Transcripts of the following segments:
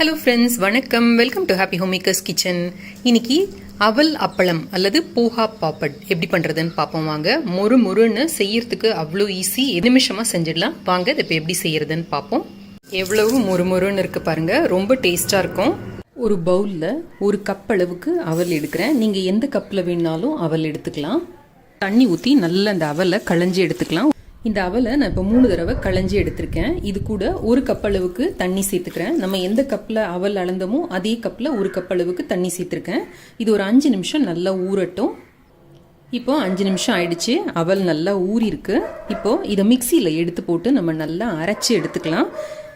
Hello friends வணக்கம். Welcome to happy homemakers kitchen இன்னைக்கு அவல் அப்பளம் அல்லது போஹா பாப்பட் எப்படி பண்ணுறதுன்னு பார்ப்போம் வாங்க. மொறு மொறுன்னு செய்யறதுக்கு அவ்வளோ ஈஸி நிமிஷமாக செஞ்சிடலாம். வாங்க இதை இப்போ எப்படி செய்யறதுன்னு பார்ப்போம். எவ்வளவு மொறு மொறுன்னு இருக்கு பாருங்க. ரொம்ப டேஸ்டாக இருக்கும். ஒரு பவுலில் ஒரு கப் அளவுக்கு அவல் எடுக்கிறேன். நீங்கள் எந்த கப்பில் வேணாலும் அவல் எடுத்துக்கலாம். தண்ணி ஊற்றி நல்லா அந்த அவலை களைஞ்சி எடுத்துக்கலாம். இந்த அவலை நான் இப்போ மூணு தடவை களைஞ்சி எடுத்திருக்கேன். இது கூட ஒரு கப் அளவுக்கு தண்ணி சேர்த்துக்கிறேன். நம்ம எந்த கப்பில் அவல் அளந்தமோ அதே கப்பில் ஒரு கப் அளவுக்கு தண்ணி சேர்த்துருக்கேன். இது ஒரு அஞ்சு நிமிஷம் நல்லா ஊறட்டும். இப்போ அஞ்சு நிமிஷம் ஆயிடுச்சு. அவல் நல்லா ஊறிருக்கு இப்போது இதை மிக்சியில் எடுத்து போட்டு நம்ம நல்லா அரைச்சி எடுத்துக்கலாம்.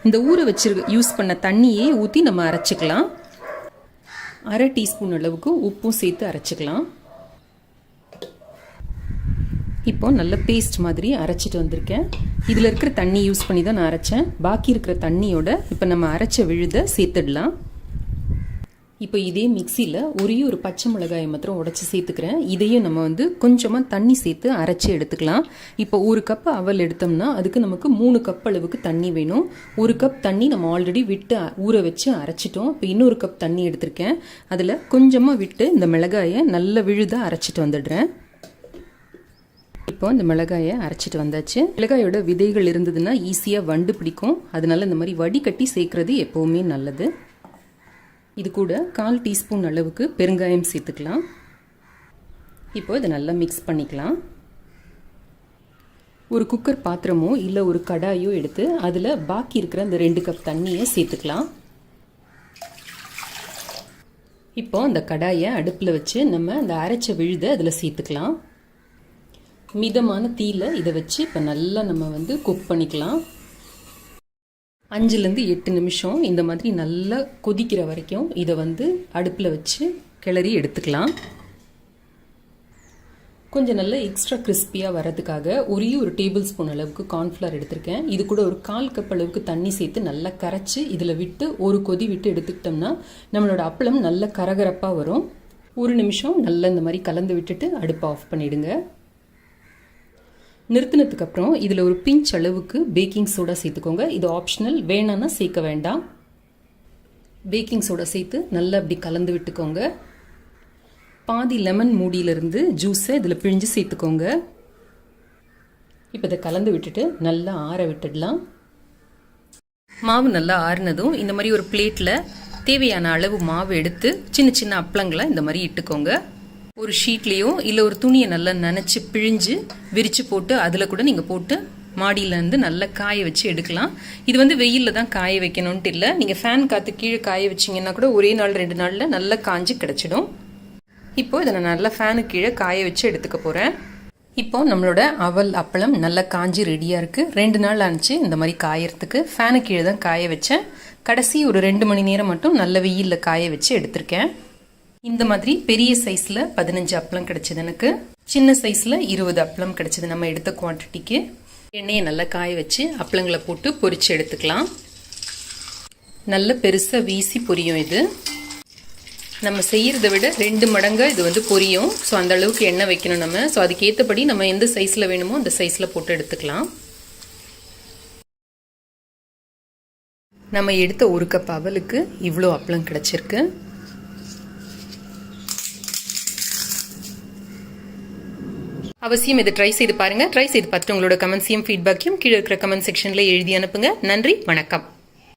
இந்த ஊற வச்சு யூஸ் பண்ண தண்ணியே ஊற்றி நம்ம அரைச்சிக்கலாம். அரை டீஸ்பூன் அளவுக்கு உப்பும் சேர்த்து அரைச்சிக்கலாம். இப்போ நல்ல பேஸ்ட் மாதிரி அரைச்சிட்டு வந்திருக்கேன். இதில் இருக்கிற தண்ணி யூஸ் பண்ணி தான் நான் அரைச்சேன். பாக்கி இருக்கிற தண்ணியோட இப்போ நம்ம அரைச்ச விழுத சேர்த்துடலாம். இப்போ இதே மிக்சியில் ஒரே ஒரு பச்சை மிளகாயை மாத்திரம் உடச்சி சேர்த்துக்கிறேன். இதையும் நம்ம வந்து கொஞ்சமாக தண்ணி சேர்த்து அரைச்சி எடுத்துக்கலாம். இப்போ ஒரு கப் அவல் எடுத்தோம்னா அதுக்கு நமக்கு மூணு கப் அளவுக்கு தண்ணி வேணும். ஒரு கப் தண்ணி நம்ம ஆல்ரெடி விட்டு ஊற வச்சு அரைச்சிட்டோம். இப்போ இன்னொரு கப் தண்ணி எடுத்திருக்கேன். அதில் கொஞ்சமாக விட்டு இந்த மிளகாயை நல்ல விழுதாக அரைச்சிட்டு வந்துடுறேன். இப்போ இந்த மிளகாயை அரைச்சிட்டு வந்தாச்சு. மிளகாயோட விதைகள் இருந்ததுன்னா ஈஸியாக வண்டு பிடிக்கும். அதனால இந்த மாதிரி வடிகட்டி சேர்க்கறது எப்போவுமே நல்லது. இது கூட கால் டீஸ்பூன் அளவுக்கு பெருங்காயம் சேர்த்துக்கலாம். இப்போ இதை நல்லா மிக்ஸ் பண்ணிக்கலாம். ஒரு குக்கர் பாத்திரமோ இல்லை ஒரு கடாயோ எடுத்து அதில் பாக்கி இருக்கிற அந்த ரெண்டு கப் தண்ணியை சேர்த்துக்கலாம். இப்போ அந்த கடாயை அடுப்பில் வச்சு நம்ம அந்த அரைச்ச விழுதை அதில் சேர்த்துக்கலாம். மிதமான தீயில் இதை வச்சு இப்போ நல்லா நம்ம வந்து குக் பண்ணிக்கலாம். அஞ்சுலேருந்து எட்டு நிமிஷம் இந்த மாதிரி நல்லா கொதிக்கிற வரைக்கும் இதை வந்து அடுப்பில் வச்சு கிளறி எடுத்துக்கலாம். கொஞ்சம் நல்ல எக்ஸ்ட்ரா கிறிஸ்பியாக வர்றதுக்காக ஒரே ஒரு டேபிள் ஸ்பூன் அளவுக்கு கார்ன்ஃப்ளவர் எடுத்திருக்கேன். இது கூட ஒரு கால் கப் அளவுக்கு தண்ணி சேர்த்து நல்லா கரைச்சி இதில் விட்டு ஒரு கொதி விட்டு எடுத்துக்கிட்டோம்னா நம்மளோட அப்பளம் நல்ல கரகரப்பாக வரும். ஒரு நிமிஷம் நல்லா இந்த மாதிரி கலந்து விட்டுட்டு அடுப்பை ஆஃப் பண்ணிவிடுங்க நிறுத்தினதுக்கு அப்புறம் இதில் ஒரு பிஞ்ச் அளவுக்கு பேக்கிங் சோடா சேர்த்துக்கோங்க. இது ஆப்ஷனல் வேணான்னா சேர்க்க வேண்டாம். பேக்கிங் சோடா சேர்த்து நல்லா அப்படி கலந்து விட்டுக்கோங்க. பாதி லெமன் மூடியிலிருந்து ஜூஸை இதில் பிழிஞ்சு சேர்த்துக்கோங்க. இப்போ இதை கலந்து விட்டுட்டு நல்லா ஆற விட்டுடலாம். மாவு நல்லா ஆறுனதும் இந்த மாதிரி ஒரு பிளேட்டில் தேவையான அளவு மாவு எடுத்து சின்ன சின்ன அப்பளங்களை இந்த மாதிரி இட்டுக்கோங்க. ஒரு ஷீட்லேயோ இல்லை ஒரு துணியை நல்லா நனைச்சி பிழிஞ்சு விரித்து போட்டு அதில் கூட நீங்கள் போட்டு மாடியிலேருந்து நல்லா காய வச்சு எடுக்கலாம். இது வந்து வெயிலில் தான் காய வைக்கணும்ன்ட்டு இல்லை. நீங்கள் ஃபேன் காற்று கீழே காய வச்சிங்கன்னா கூட ஒரே நாள் ரெண்டு நாளில் நல்லா காஞ்சி கிடச்சிடும். இப்போது இதை நான் நல்லா ஃபேனு கீழே காய வச்சு எடுத்துக்க போகிறேன் இப்போ நம்மளோட அவல் அப்பளம் நல்லா காஞ்சி ரெடியாக இருக்குது ரெண்டு நாள் ஆனிச்சு இந்த மாதிரி காயறதுக்கு. ஃபேனு கீழே தான் காய வச்சேன். கடைசி ஒரு ரெண்டு மணி நேரம் மட்டும் நல்ல வெயிலில் காய வச்சு எடுத்திருக்கேன். இந்த மாதிரி பெரிய சைஸில் பதினஞ்சு அப்பளம் கிடச்சிது எனக்கு. சின்ன சைஸில் இருபது அப்பளம் கிடச்சிது நம்ம எடுத்த குவான்டிட்டிக்கு எண்ணெயை நல்லா காய வச்சு அப்பளங்களை போட்டு பொரித்து எடுத்துக்கலாம். நல்ல பெருசாக வீசி பொரியும் இது. நம்ம செய்கிறத விட ரெண்டு மடங்காக இது வந்து பொரியும். ஸோ அந்த அளவுக்கு எண்ணெய் வைக்கணும் நம்ம. ஸோ அதுக்கேற்றபடி நம்ம எந்த சைஸில் வேணுமோ அந்த சைஸில் போட்டு எடுத்துக்கலாம். நம்ம எடுத்த ஒரு கப் அவலுக்கு இவ்வளோ அப்பளம் கிடச்சிருக்கு. அவசியம் இதை ட்ரை செய்து பாருங்கள் ட்ரை செய்து பார்த்துட்டு உங்களோட கமெண்ட்ஸையும் ஃபீட்பேக்கையும் கீழே இருக்கிற கமெண்ட் செக்ஷனில் எழுதி அனுப்புங்க. நன்றி வணக்கம்.